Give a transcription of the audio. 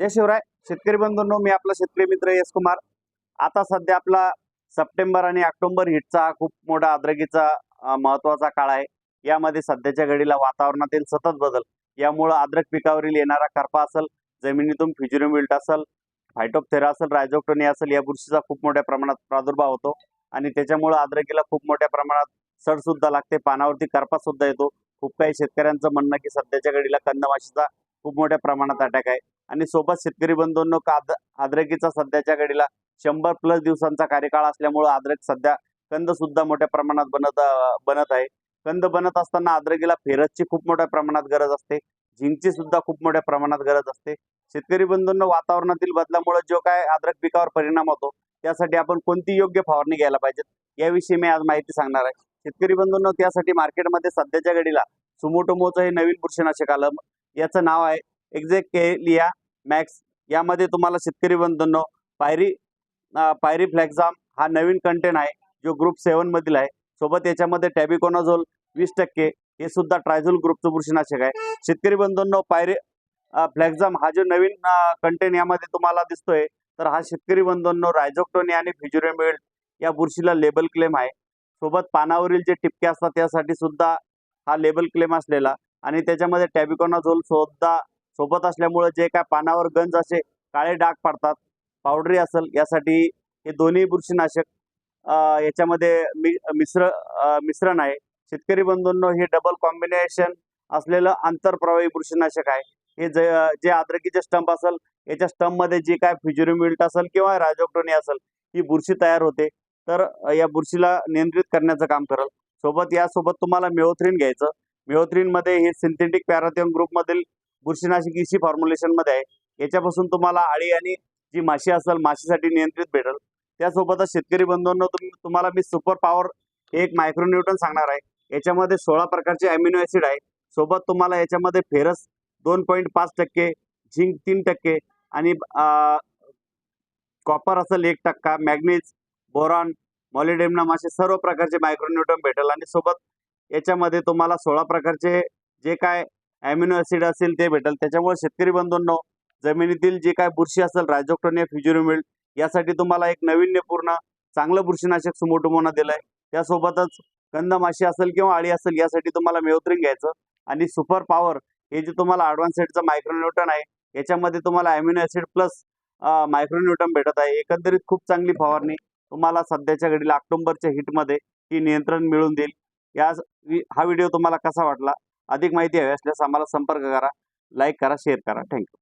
जय शिवराय. शेतकरी बंधूंनो मी आपला शेतकरी मित्र यश कुमार. आता सध्या आपला सप्टेंबर आणि ऑक्टोबर हिटचा हा खूप मोठा अद्रकीचा महत्त्वाचा काळ आहे. यामध्ये सध्याच्या घडीला वातावरणातील सतत बदल यामुळं आद्रक पिकावरील येणारा करपा असेल जमिनीतून फिजिरोमिल्ट असेल फायटोपथेरा असेल रायझोक्टोनी असेल या बुरशीचा खूप मोठ्या प्रमाणात प्रादुर्भाव होतो. आणि त्याच्यामुळं आद्रकीला खूप मोठ्या प्रमाणात सडसुद्धा लागते पानावरती करपा सुद्धा येतो. खूप काही शेतकऱ्यांचं म्हणणं की सध्याच्या घडीला कंदमाशीचा खूप मोठ्या प्रमाणात अटॅक आहे. आणि सोबत शेतकरी बंधूंनो काद आद्रकीचा सध्याच्या घडीला शंभर प्लस दिवसांचा कार्यकाळ असल्यामुळं आद्रक सध्या कंद सुद्धा मोठ्या प्रमाणात बनत बनत आहे. कंद बनत असताना आद्रकीला फेरसची खूप मोठ्या प्रमाणात गरज असते. झिंकची सुद्धा खूप मोठ्या प्रमाणात गरज असते. शेतकरी बंधूंना वातावरणातील बदलामुळे जो काय आद्रक पिकावर परिणाम होतो त्यासाठी आपण कोणती योग्य फवारणी घ्यायला पाहिजे याविषयी मी आज माहिती सांगणार आहे. शेतकरी बंधूंना त्यासाठी मार्केटमध्ये सध्याच्या घडीला सुमोटोमोचं हे नवीन बुरशीनाशक आलं. याचं नाव आहे एक्झेकेलिया मॅक्स यामध्ये तुम्हाला शेतकरी बंधूंनो पायरी पायरी फ्लॅक्झाम हा नवीन कंटेन आहे जो ग्रुप सेवन मधील आहे. सोबत याच्यामध्ये टॅबिकोनाझोल वीस टक्के हे सुद्धा ट्रायझोल ग्रुपचं बुरशीनाशक आहे. शेतकरी बंधूंनो पायरी फ्लॅक्झाम हा जो नवीन कंटेन यामध्ये तुम्हाला दिसतोय तर हा शेतकरी बंधूंनो रायझोक्टोनी आणि फिजुरेमेल्ड या बुरशीला लेबल क्लेम आहे. सोबत पानावरील जे टिपके असतात त्यासाठी सुद्धा हा लेबल क्लेम असलेला. आणि त्याच्यामध्ये टॅबिकोनाझोल सुद्धा सोबत असल्यामुळे जे काय पानावर गंज असे काळे डाग पडतात पावडरी असेल यासाठी हे दोन्ही बुरशीनाशक याच्यामध्ये मि मिश्र मिश्रण आहे. शेतकरी बंधूंनो हे डबल कॉम्बिनेशन असलेलं आंतरप्रवाही बुरशीनाशक आहे. हे जे जे आद्रकीचे स्टंप असेल याच्या स्टंपमध्ये जे काय फिज्युरिमिल्ट असेल किंवा राजोक्टोनी असेल ही बुरशी तयार होते. तर या बुरशीला नियंत्रित करण्याचं काम करेल. सोबत यासोबत तुम्हाला मेओथ्रीन घ्यायचं. मेओथ्रीनमध्ये हे सिंथेटिक पॅराथियन ग्रुपमधील बुरशीनाशक इसी फॉर्म्युलेशनमध्ये आहे. याच्यापासून तुम्हाला आळी आणि जी माशी असेल माशीसाठी नियंत्रित भेटेल. त्यासोबतच शेतकरी बंधूंना तुम्ही तुम्हाला मी सुपर पॉवर एक मायक्रोन्यूटन सांगणार आहे. याच्यामध्ये सोळा प्रकारचे अमिनो ऍसिड आहे. सोबत तुम्हाला याच्यामध्ये फेरस दोन पॉईंट पाच टक्के झिंक तीन टक्के आणि कॉपर असेल एक टक्का मॅग्नीज बोरॉन मॉलिडेमनम असे सर्व प्रकारचे मायक्रोन्यूटन भेटेल. आणि सोबत याच्यामध्ये तुम्हाला सोळा प्रकारचे जे काय अमिनो ऍसिड असेल ते भेटेल. त्याच्यामुळे शेतकरी बंधूंनो जमिनीतील जे काय बुरशी असेल रायझोक्टोनिया फ्युज्युरिमिल्ड यासाठी तुम्हाला एक नाविन्यपूर्ण चांगलं बुरशीनाशक सुमोटुमोनं दिलं आहे त्यासोबतच कंदमाशी असेल किंवा आळी असेल यासाठी तुम्हाला मेवत्रिंग घ्यायचं आणि सुपर पॉवर हे जे तुम्हाला ॲडव्हान्स सेटचं मायक्रोन्यूटन आहे याच्यामध्ये तुम्हाला अमिनो ऍसिड प्लस मायक्रोन्यूटन भेटत आहे. एकंदरीत खूप चांगली फवारणी तुम्हाला सध्याच्या घडीला ऑक्टोबरच्या हिटमध्ये ही नियंत्रण मिळून देईल. या हा व्हिडिओ तुम्हाला कसा वाटला? अधिक माहिती हवी असल्यास आम्हाला संपर्क करा लाईक करा शेअर करा. थँक्यू